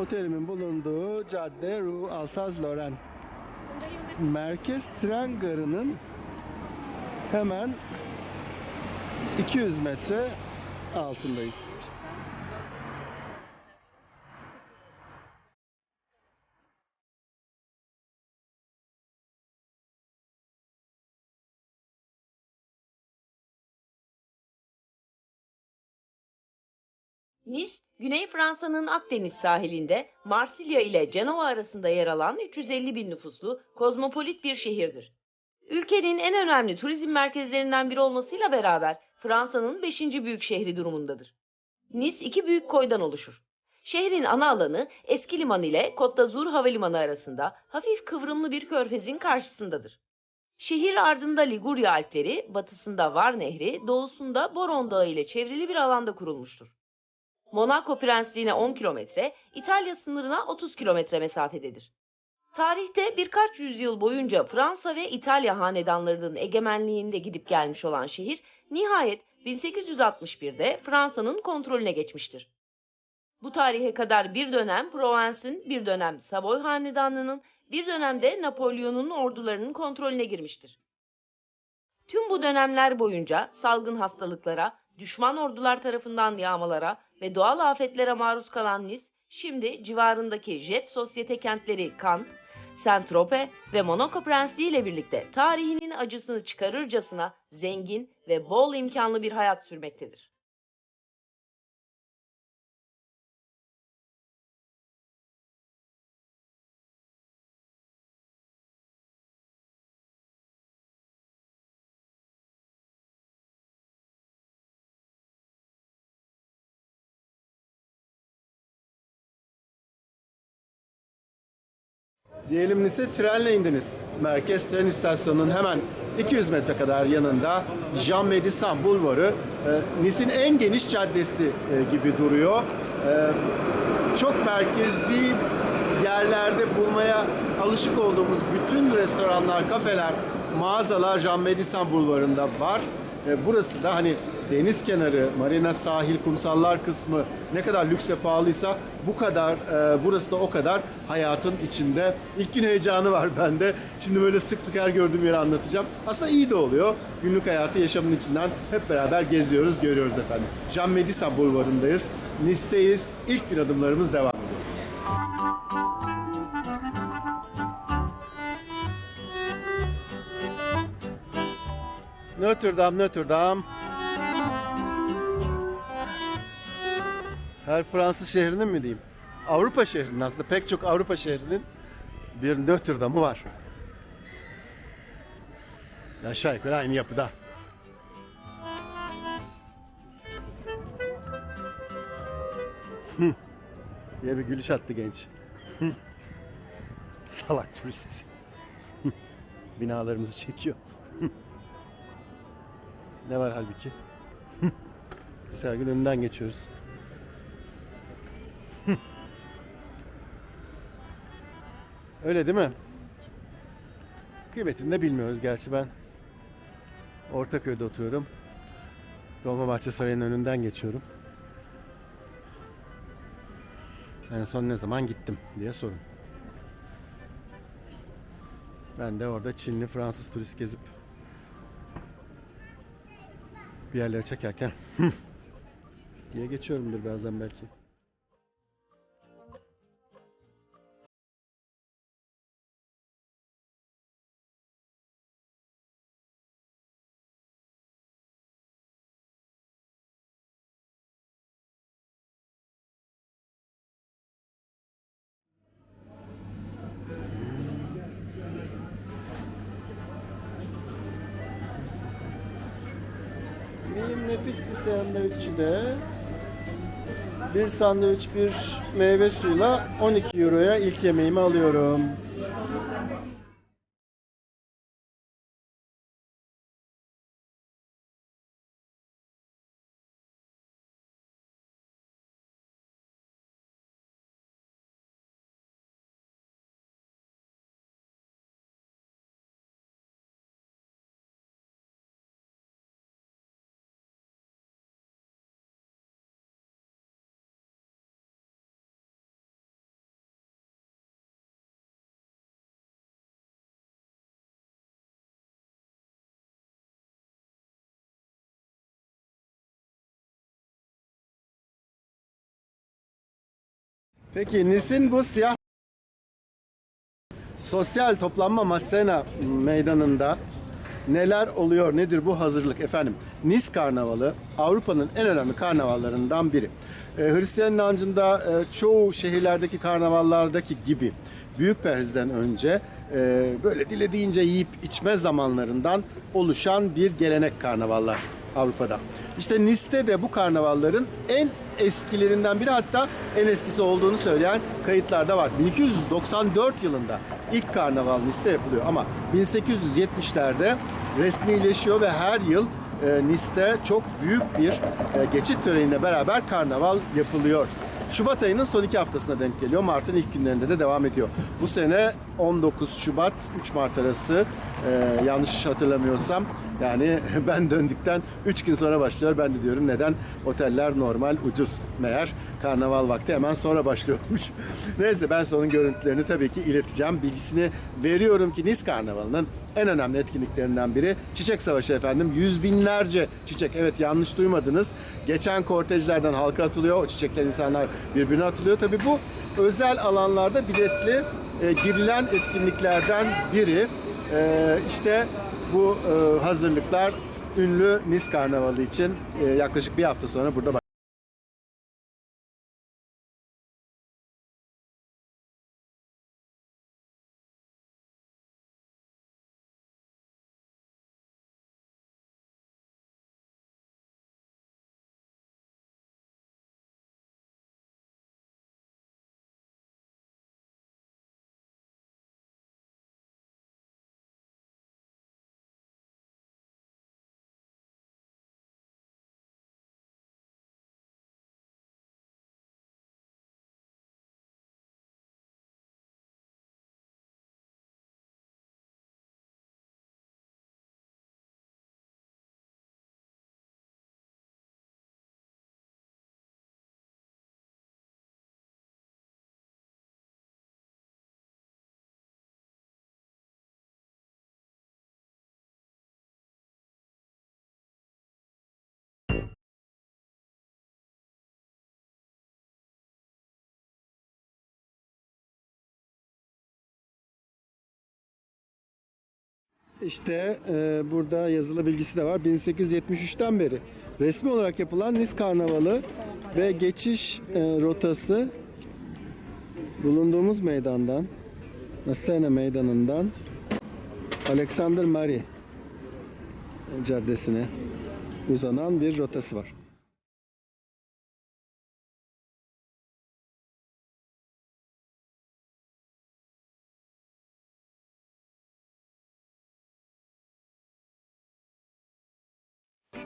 Otelimin bulunduğu cadde Rue Alsace-Lorraine. Merkez tren garının hemen 200 metre altındayız. Nice, Güney Fransa'nın Akdeniz sahilinde Marsilya ile Cenova arasında yer alan 350 bin nüfuslu kozmopolit bir şehirdir. Ülkenin en önemli turizm merkezlerinden biri olmasıyla beraber Fransa'nın 5. büyük şehri durumundadır. Nice iki büyük koydan oluşur. Şehrin ana alanı eski liman ile Côte d'Azur havalimanı arasında hafif kıvrımlı bir körfezin karşısındadır. Şehir ardında Ligurya Alpleri, batısında Var Nehri, doğusunda Boron Dağı ile çevrili bir alanda kurulmuştur. Monaco Prensliğine 10 kilometre, İtalya sınırına 30 kilometre mesafededir. Tarihte birkaç yüzyıl boyunca Fransa ve İtalya hanedanlarının egemenliğinde gidip gelmiş olan şehir, nihayet 1861'de Fransa'nın kontrolüne geçmiştir. Bu tarihe kadar bir dönem Provence'in, bir dönem Savoy hanedanlığının, bir dönemde Napolyon'un ordularının kontrolüne girmiştir. Tüm bu dönemler boyunca salgın hastalıklara, düşman ordular tarafından yağmalara ve doğal afetlere maruz kalan Nice, şimdi civarındaki jet sosyete kentleri Cannes, Saint-Tropez ve Monaco Prensliği ile birlikte tarihinin acısını çıkarırcasına zengin ve bol imkanlı bir hayat sürmektedir. Diyelim Nice trenle indiniz. Merkez tren istasyonunun hemen 200 metre kadar yanında Jean Médecin Bulvarı e, Nice'in en geniş caddesi e, gibi duruyor. E, çok merkezi yerlerde bulmaya alışık olduğumuz bütün restoranlar, kafeler, mağazalar Jean Médecin Bulvarı'nda var. E, burası da hani deniz kenarı, marina sahil, kumsallar kısmı ne kadar lüks ve pahalıysa bu kadar, e, burası da o kadar hayatın içinde. İlk gün heyecanı var bende. Şimdi böyle sık sık her gördüğüm yeri anlatacağım. Aslında iyi de oluyor. Günlük hayatı yaşamın içinden hep beraber geziyoruz, görüyoruz efendim. Jean Médecin Bulvarı'ndayız. Nice'teyiz. İlk gün adımlarımız devam. Notre Dame, Notre Dame. Her Fransız şehrinin mi diyeyim? Avrupa şehrinin aslında pek çok Avrupa şehrinin bir Notre Dame'ı var. Aşağı yukarı aynı yapıda. Diye bir gülüş attı genç. Salak turist. Binalarımızı çekiyor. Ne var halbuki? Sergin önünden geçiyoruz. Öyle değil mi? Kıymetini de bilmiyoruz gerçi ben. Ortaköy'de oturuyorum. Dolmabahçe Sarayı'nın önünden geçiyorum. En son ne zaman gittim diye sorun. Ben de orada Çinli Fransız turist gezip bir yerlere çekerken diye geçiyorumdur bazen belki. Nefis bir sandviçi de bir sandviç bir meyve suyuyla 12 euroya ilk yemeğimi alıyorum. Peki Nice'in bu siyah sosyal toplanma Massena meydanında neler oluyor, nedir bu hazırlık efendim? Nice Karnavalı Avrupa'nın en önemli karnavallarından biri. Ee, Hristiyan inancında e, çoğu şehirlerdeki karnavallardaki gibi Büyük Perz'den önce e, böyle dilediğince yiyip içme zamanlarından oluşan bir gelenek karnavallar Avrupa'da. İşte Nice'te de bu karnavalların en eskilerinden biri hatta en eskisi olduğunu söyleyen kayıtlarda var. 1294 yılında ilk karnaval Nice'te yapılıyor ama 1870'lerde resmileşiyor ve her yıl e, Nice'te çok büyük bir e, geçit töreniyle beraber karnaval yapılıyor. Şubat ayının son iki haftasına denk geliyor. Mart'ın ilk günlerinde de devam ediyor. Bu sene 19 Şubat 3 Mart arası e, yanlış hatırlamıyorsam yani ben döndükten 3 gün sonra başlıyor. Ben de diyorum neden oteller normal ucuz. Meğer karnaval vakti hemen sonra başlıyormuş. Neyse ben sonra onun görüntülerini tabii ki ileteceğim. Bilgisini veriyorum ki Nice Karnavalı'nın en önemli etkinliklerinden biri Çiçek Savaşı efendim. Yüz binlerce çiçek. Evet yanlış duymadınız. Geçen kortejlerden halka atılıyor. O çiçekler insanlar birbirine atılıyor. Tabii bu özel alanlarda biletli e, girilen etkinliklerden biri. E, işte bu e, hazırlıklar ünlü Nice Karnavalı için e, yaklaşık bir hafta sonra burada İşte e, burada yazılı bilgisi de var. 1873'ten beri resmi olarak yapılan Nice Karnavalı ve geçiş e, rotası bulunduğumuz meydandan Messene meydanından Alexander Mary Caddesi'ne uzanan bir rotası var.